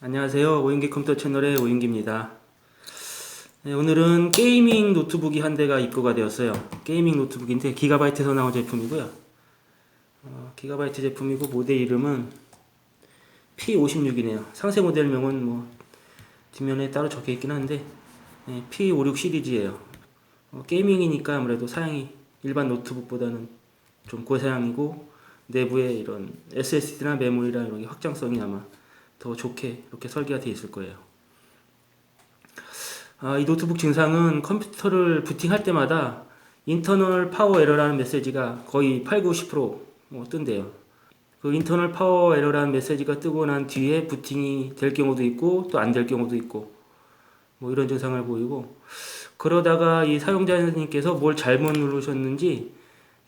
안녕하세요. 오인기 컴퓨터 채널의 오인기입니다. 네, 오늘은 게이밍 노트북이 한 대가 입고가 되었어요. 게이밍 노트북인데 기가바이트에서 나온 제품이고요. 어, 기가바이트 제품이고 모델 이름은 P56이네요. 상세 모델명은 뭐 뒷면에 따로 적혀 있긴 한데 네, P56 시리즈예요. 어, 게이밍이니까 아무래도 사양이 일반 노트북보다는 좀 고사양이고 내부에 이런 SSD나 메모리랑 이런 게 확장성이 아마 더 좋게 이렇게 설계가 되어 있을 거예요. 아, 이 노트북 증상은 컴퓨터를 부팅할 때마다 인터널 파워 에러라는 메시지가 거의 8, 90%뭐 뜬대요. 그 인터널 파워 에러라는 메시지가 뜨고 난 뒤에 부팅이 될 경우도 있고 또 안 될 경우도 있고 뭐 이런 증상을 보이고 그러다가 이 사용자님께서 뭘 잘못 누르셨는지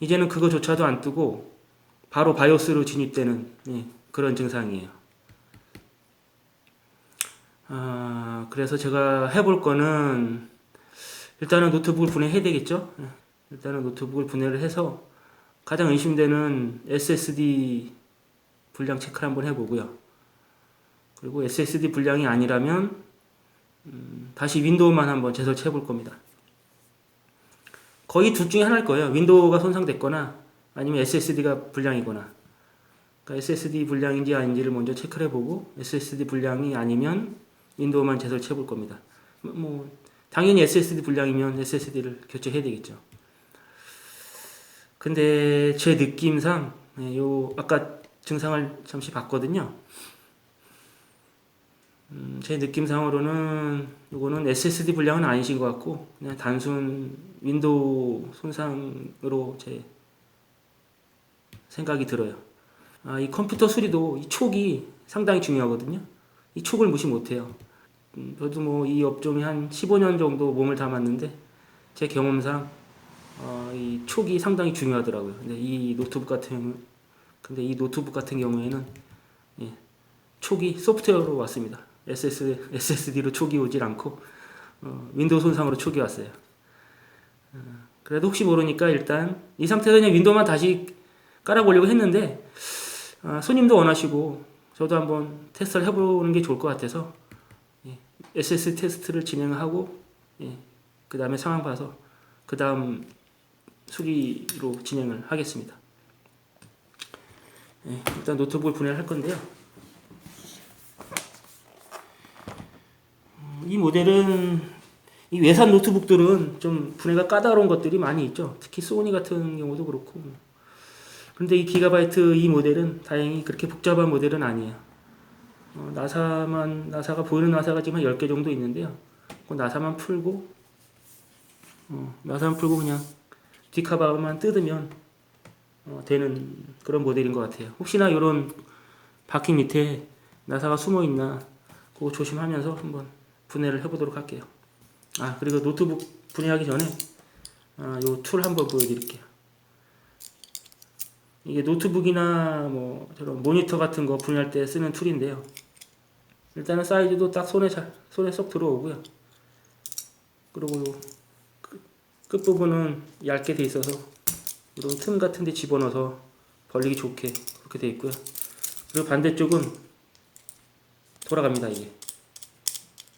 이제는 그거조차도 안 뜨고 바로 바이오스로 진입되는 예, 그런 증상이에요. 아, 그래서 제가 해볼 거는 일단은 노트북을 분해해야 되겠죠. 예, 일단은 노트북을 분해를 해서 가장 의심되는 SSD 분량 체크를 한번 해보고요. 그리고 SSD 분량이 아니라면 음, 다시 윈도우만 한번 재설치해 볼 겁니다. 거의 둘 중에 하나일 거예요. 윈도우가 손상됐거나 아니면 SSD가 불량이거나. 그러니까 SSD 불량인지 아닌지를 먼저 체크를 해보고 SSD 불량이 아니면 윈도우만 재설치해 볼 겁니다. 뭐 당연히 SSD 불량이면 SSD를 교체해야 되겠죠. 근데 제 느낌상 예, 요 아까 증상을 잠시 봤거든요. 음, 제 느낌상으로는 이거는 SSD 불량은 아니신 것 같고 그냥 단순 윈도우 손상으로 제 생각이 들어요. 아, 이 컴퓨터 수리도 이 촉이 상당히 중요하거든요. 이 촉을 무시 못해요. 음, 저도 뭐 이 업종에 한 15년 정도 몸을 담았는데 제 경험상 어, 이 촉이 상당히 중요하더라고요. 근데 이 노트북 같은 근데 이 노트북 같은 경우에는 예, 촉이 소프트웨어로 왔습니다. SS, SSD로 촉이 오질 않고 어, 윈도우 손상으로 촉이 왔어요. 어, 그래도 혹시 모르니까 일단 이 상태에서 그냥 윈도우만 다시 깔아보려고 했는데 아, 손님도 원하시고 저도 한번 테스트를 해보는 게 좋을 것 같아서 예, SS 테스트를 진행하고 예, 그 다음에 상황 봐서 그 다음 수리로 진행을 하겠습니다. 예, 일단 노트북을 분해를 할 건데요. 음, 이 모델은 이 외산 노트북들은 좀 분해가 까다로운 것들이 많이 있죠. 특히 소니 같은 경우도 그렇고. 그런데 이 기가바이트 이 모델은 다행히 그렇게 복잡한 모델은 아니에요. 어, 나사만 나사가 보이는 나사가 지금 한 10개 정도 있는데요. 그 나사만 풀고 어, 나사만 풀고 그냥 뒷카바만 뜯으면 어, 되는 그런 모델인 것 같아요. 혹시나 이런 바퀴 밑에 나사가 숨어 있나 그거 조심하면서 한번 분해를 해보도록 할게요. 아 그리고 노트북 분해하기 전에 아, 요툴 한번 보여드릴게요. 이게 노트북이나 뭐 저런 모니터 같은 거 분해할 때 쓰는 툴인데요. 일단은 사이즈도 딱 손에 잘 손에 쏙 들어오고요. 그리고 요 끝- 끝부분은 얇게 돼 있어서 이런 틈 같은 데 집어넣어서 벌리기 좋게 그렇게 돼 있고요. 그리고 반대쪽은 돌아갑니다, 이게.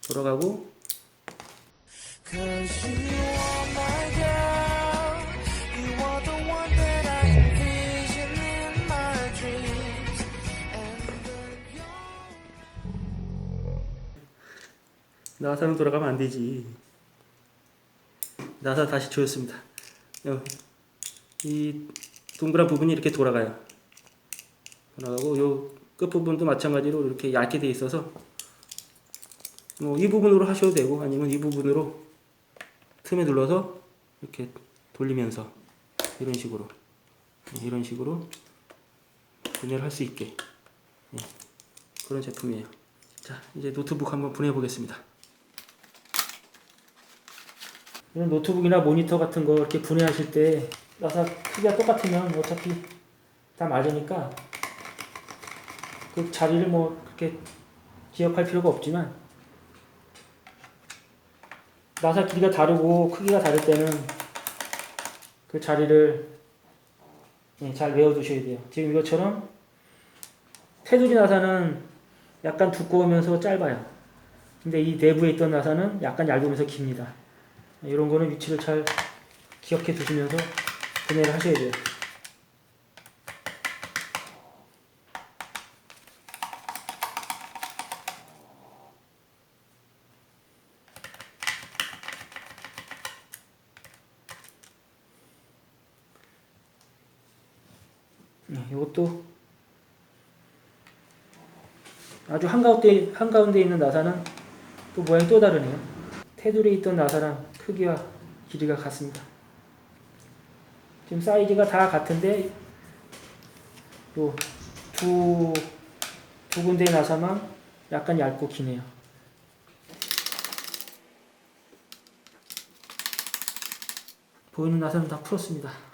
돌아가고 나사는 돌아가면 안 되지. 나사 다시 조였습니다. 요, 이 동그란 부분이 이렇게 돌아가요. 돌아가고 요 끝부분도 마찬가지로 이렇게 얇게 돼 있어서 뭐 이 부분으로 하셔도 되고 아니면 이 부분으로 틈에 눌러서 이렇게 돌리면서 이런 식으로 네, 이런 식으로 분해를 할 수 있게 예, 그런 제품이에요. 자 이제 노트북 한번 분해해 보겠습니다. 이런 노트북이나 모니터 같은 거 이렇게 분해하실 때 나사 크기가 똑같으면 어차피 다 맞으니까 그 자리를 뭐 그렇게 기억할 필요가 없지만 나사 길이가 다르고 크기가 다를 때는 그 자리를 예, 잘 외워두셔야 돼요. 지금 이것처럼 테두리 나사는 약간 두꺼우면서 짧아요. 근데 이 내부에 있던 나사는 약간 얇으면서 깁니다. 이런 거는 위치를 잘 기억해 두시면서 구매를 하셔야 돼요. 네, 이것도 아주 한가운데 한가운데 있는 나사는 또 모양이 또 다르네요. 테두리에 있던 나사랑 크기와 길이가 같습니다. 지금 사이즈가 다 같은데 요 두두 두 군데의 나사만 약간 얇고 기네요. 보이는 나사는 다 풀었습니다.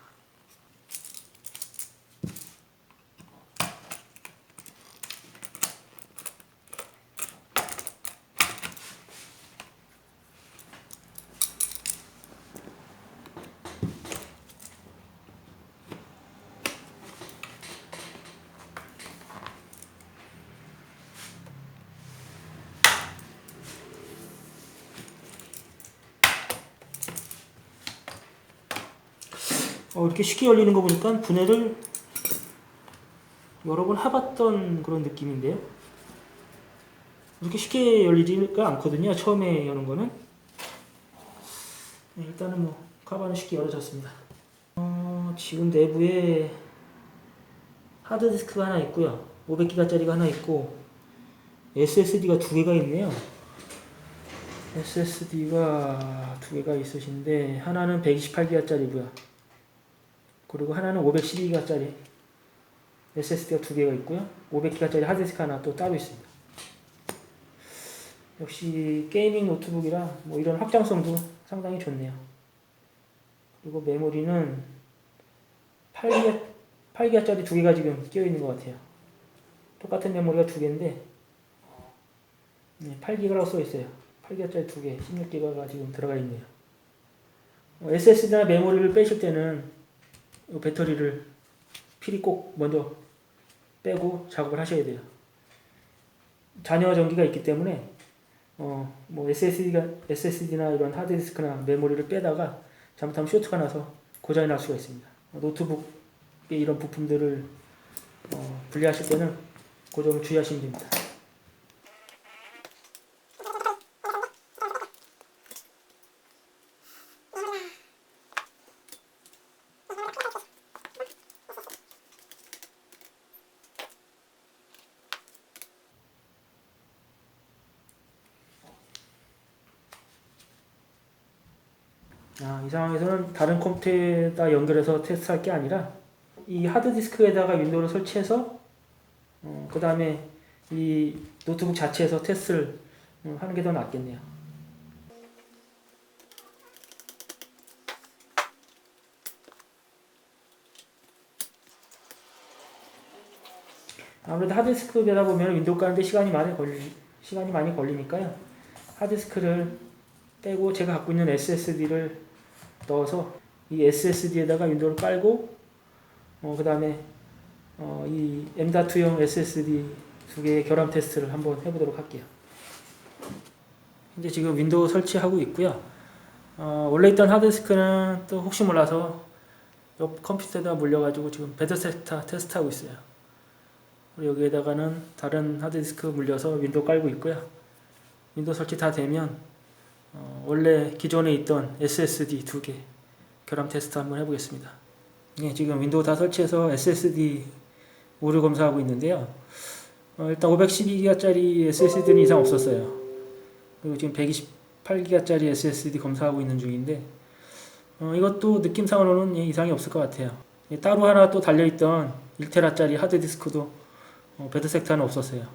어, 이렇게 쉽게 열리는 거 보니까 분해를 여러 번 해봤던 그런 느낌인데요. 이렇게 쉽게 열리지가 않거든요. 처음에 여는 거는. 네, 일단은 뭐 카바는 쉽게 열어졌습니다. 어, 지금 내부에 하드디스크가 하나 있고요. 500기가짜리가 하나 있고 SSD가 두 개가 있네요. SSD가 두 개가 있으신데 하나는 128기가짜리고요. 그리고 하나는 512기가짜리 SSD가 두 개가 있고요. 500기가짜리 하드디스크 하나 또 따로 있습니다. 역시 게이밍 노트북이라 뭐 이런 확장성도 상당히 좋네요. 그리고 메모리는 8기가, 8기가짜리 두 개가 지금 끼어 있는 것 같아요. 똑같은 메모리가 두 개인데 네, 8기가라고 써 있어요. 8기가짜리 두 개, 16기가가 지금 들어가 있네요. SSD나 메모리를 빼실 때는 이 배터리를 필히 꼭 먼저 빼고 작업을 하셔야 돼요. 잔여 전기가 있기 때문에 어, 뭐 SSD가 SSD나 이런 하드디스크나 메모리를 빼다가 잘못하면 쇼트가 나서 고장이 날 수가 있습니다. 노트북의 이런 부품들을 어, 분리하실 때는 그 점을 주의하시면 됩니다. 아, 이 상황에서는 다른 컴퓨터에다 연결해서 테스트할 게 아니라 이 하드디스크에다가 윈도우를 설치해서 어, 그 다음에 이 노트북 자체에서 테스트를 어, 하는 게 더 낫겠네요. 아무래도 하드디스크에다 보면 윈도우 까는데 시간이 많이 걸리 시간이 많이 걸리니까요. 하드디스크를 빼고 제가 갖고 있는 SSD를 넣어서 이 SSD에다가 윈도우를 깔고 어, 그 다음에 어, 이 M.2형 SSD 두 개의 결합 테스트를 한번 해보도록 할게요. 이제 지금 윈도우 설치하고 있고요. 어, 원래 있던 하드디스크는 또 혹시 몰라서 옆 컴퓨터에다 물려가지고 지금 베드세타 테스트하고 있어요. 그리고 여기에다가는 다른 하드디스크 물려서 윈도우 깔고 있고요. 윈도우 설치 다 되면 어, 원래 기존에 있던 SSD 두 개 결합 테스트 한번 해보겠습니다. 네, 지금 윈도우 다 설치해서 SSD 오류 검사하고 있는데요. 어, 일단 512기가짜리 SSD는 이상 없었어요. 그리고 지금 128기가짜리 SSD 검사하고 있는 중인데 어, 이것도 느낌상으로는 예, 이상이 없을 것 같아요. 예, 따로 하나 또 달려있던 1테라짜리 하드디스크도 어, 배드 섹터는 없었어요.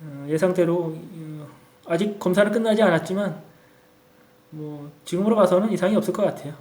어, 예상대로 어, 아직 검사는 끝나지 않았지만 뭐 지금으로 봐서는 이상이 없을 것 같아요.